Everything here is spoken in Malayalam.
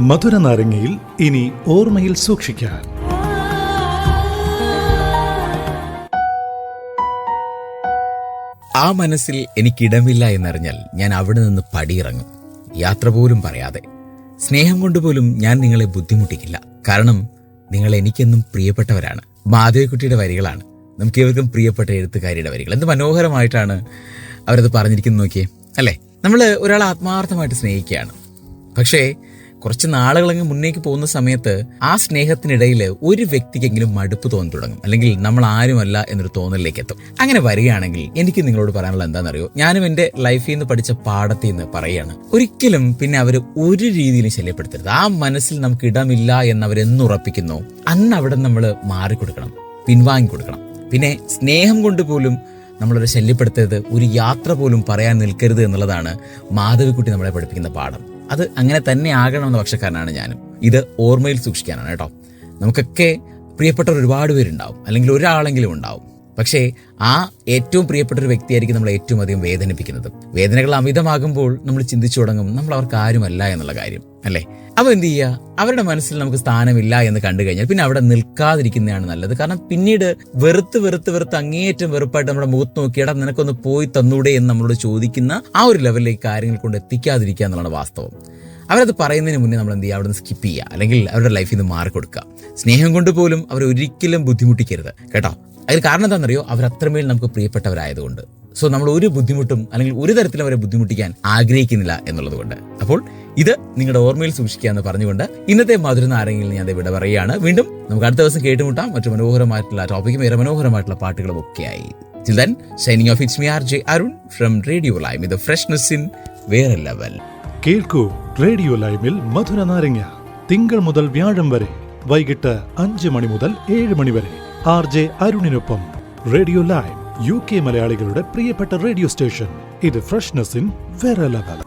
മധുര നാരങ്ങയിൽ ഇനി ഓർമ്മയിൽ സൂക്ഷിക്കാൻ. ആ മനസ്സിൽ എനിക്കിടമില്ല എന്നറിഞ്ഞാൽ ഞാൻ അവിടെ നിന്ന് പടിയിറങ്ങും. യാത്ര പോലും പറയാതെ. സ്നേഹം കൊണ്ടുപോലും ഞാൻ നിങ്ങളെ ബുദ്ധിമുട്ടിക്കില്ല. കാരണം നിങ്ങൾ എനിക്കെന്നും പ്രിയപ്പെട്ടവരാണ്. മാധവിക്കുട്ടിയുടെ വരികളാണ്. നമുക്ക് ഏവർക്കും പ്രിയപ്പെട്ട എഴുത്തുകാരിയുടെ വരികൾ. എന്ത് മനോഹരമായിട്ടാണ് അവരത് പറഞ്ഞിരിക്കുന്നത് നോക്കിയേ. അല്ലേ? നമ്മൾ ഒരാളെ ആത്മാർത്ഥമായിട്ട് സ്നേഹിക്കുകയാണ്. പക്ഷേ കുറച്ച് നാളുകളങ്ങ് മുന്നേക്ക് പോകുന്ന സമയത്ത് ആ സ്നേഹത്തിനിടയിൽ ഒരു വ്യക്തിക്കെങ്കിലും മടുപ്പ് തോന്നി തുടങ്ങും. അല്ലെങ്കിൽ നമ്മൾ ആരുമല്ല എന്നൊരു തോന്നലിലേക്ക് എത്തും. അങ്ങനെ വരികയാണെങ്കിൽ എനിക്ക് നിങ്ങളോട് പറയാനുള്ള എന്താണെന്നറിയോ? ഞാനും എന്റെ ലൈഫിൽ നിന്ന് പഠിച്ച പാഠത്തിൽ നിന്ന് പറയുകയാണ്. ഒരിക്കലും പിന്നെ അവർ ഒരു രീതിയിലും ശല്യപ്പെടുത്തരുത്. ആ മനസ്സിൽ നമുക്ക് ഇടമില്ല എന്ന് അവരെന്നുറപ്പിക്കുന്നു അന്ന് അവിടെ നമ്മൾ മാറിക്കൊടുക്കണം. പിൻവാങ്ങി കൊടുക്കണം. പിന്നെ സ്നേഹം കൊണ്ട് പോലും നമ്മളൊരു ശല്യപ്പെടുത്തരുത്. ഒരു യാത്ര പോലും പറയാൻ നിൽക്കരുത് എന്നുള്ളതാണ് മാധവിക്കുട്ടി നമ്മളെ പഠിപ്പിക്കുന്ന പാഠം. അത് അങ്ങനെ തന്നെ ആകണമെന്ന പക്ഷക്കാരനാണ് ഞാനും. ഇത് ഓർമ്മയിൽ സൂക്ഷിക്കാനാണ് കേട്ടോ. നമുക്കൊക്കെ പ്രിയപ്പെട്ടവർ ഒരുപാട് പേരുണ്ടാവും. അല്ലെങ്കിൽ ഒരാളെങ്കിലും ഉണ്ടാവും. പക്ഷേ ആ ഏറ്റവും പ്രിയപ്പെട്ട ഒരു വ്യക്തിയായിരിക്കും നമ്മളെ ഏറ്റവും അധികം വേദനിപ്പിക്കുന്നത്. വേദനകൾ അമിതമാകുമ്പോൾ നമ്മൾ ചിന്തിച്ചു തുടങ്ങും നമ്മൾ അവർക്ക് ആരുമല്ല എന്നുള്ള കാര്യം അല്ലേ? അപ്പോൾ എന്ത് ചെയ്യുക? അവരുടെ മനസ്സിൽ നമുക്ക് സ്ഥാനമില്ല എന്ന് കണ്ടു കഴിഞ്ഞാൽ പിന്നെ അവിടെ നിൽക്കാതിരിക്കുന്നതാണ് നല്ലത്. കാരണം പിന്നീട് വെറുത്ത് വെറുത്ത് വെറുത്ത് അങ്ങേയറ്റം വെറുപ്പായിട്ട് നമ്മുടെ മുഖത്ത് നോക്കിയാടാ നിനക്കൊന്ന് പോയി തന്നൂടെ എന്ന് നമ്മളോട് ചോദിക്കുന്ന ആ ഒരു ലെവലിലേക്ക് കാര്യങ്ങൾ കൊണ്ട് എത്തിക്കാതിരിക്കുക എന്നുള്ളതാണ് വാസ്തവം. അവരത് പറയുന്നതിന് മുന്നേ നമ്മൾ എന്ത് ചെയ്യുക? അവിടെ നിന്ന് സ്കിപ്പ് ചെയ്യുക. അല്ലെങ്കിൽ അവരുടെ ലൈഫിൽ നിന്ന് മാറിക്കൊടുക്കുക സ്നേഹം കൊണ്ട് പോലും അവർ ഒരിക്കലും ബുദ്ധിമുട്ടിക്കരുത്. കേട്ടോ? അതിന് കാരണം എന്താണെന്നറിയോ? അവർ അത്രമേൽ നമുക്ക് പ്രിയപ്പെട്ടവരായതുകൊണ്ട്. സോ നമ്മൾ ഒരു ബുദ്ധിമുട്ടും അല്ലെങ്കിൽ ഒരു തരത്തിലും അവരെ ബുദ്ധിമുട്ടിക്കാൻ ആഗ്രഹിക്കുന്നില്ല എന്നുള്ളത് കൊണ്ട് അപ്പോൾ ഇത് നിങ്ങളുടെ ഓർമ്മയിൽ സൂക്ഷിക്കുക എന്ന് പറഞ്ഞുകൊണ്ട് ഇന്നത്തെ മധുര നാരങ്ങളിൽ ഞാൻ ഇവിടെ പറയുകയാണ്. വീണ്ടും നമുക്ക് അടുത്ത ദിവസം കേട്ടുമുട്ടാം. മറ്റു മനോഹരമായിട്ടുള്ള ടോപ്പിക്കും ഏറെ മനോഹരമായിട്ടുള്ള പാട്ടുകളും ഒക്കെയായി. Chill then shining of it's me R J Arun from radio lime ഇത് ഫ്രഷ്നെസ് ഇൻ വേറെ ലെവൽ കേൾക്കൂ റേഡിയോ ലൈവിൽ മധുര നാരങ്ങ. തിങ്കൾ മുതൽ വ്യാഴം വരെ വൈകിട്ട് അഞ്ച് മണി മുതൽ ഏഴ് മണി വരെ. ആർ ജെ അരുണിനൊപ്പം റേഡിയോ ലൈവ് യു കെ മലയാളികളുടെ പ്രിയപ്പെട്ട റേഡിയോ സ്റ്റേഷൻ. ഇത് ഫ്രഷ്നസ് ഇൻ വേറെ ലെവൽ.